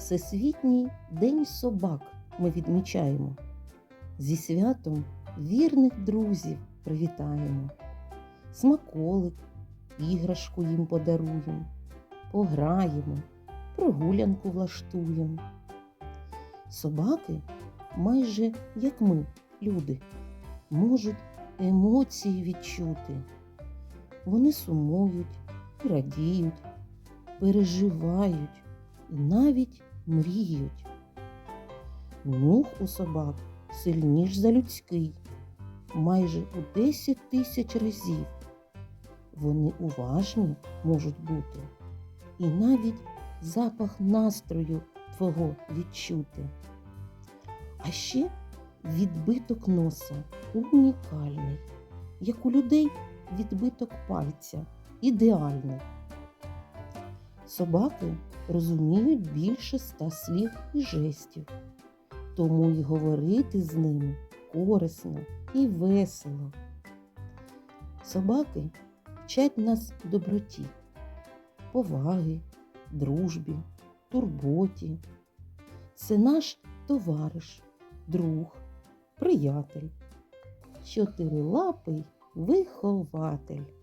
Всесвітній День собак ми відмічаємо. Зі святом вірних друзів привітаємо. Смаколик, іграшку їм подаруємо, пограємо, прогулянку влаштуємо. Собаки, майже як ми, люди, можуть емоції відчути. Вони сумують, радіють, переживають і навіть мріють. Нюх у собак сильніш за людський, майже у 10 тисяч разів. Вони уважні можуть бути, і навіть запах настрою твого відчути. А ще відбиток носа унікальний, як у людей відбиток пальця ідеальний. Собаки розуміють більше ста слів і жестів, тому й говорити з ними корисно і весело. Собаки вчать нас доброті, поваги, дружбі, турботі. Це наш товариш, друг, приятель, чотирилапий вихователь.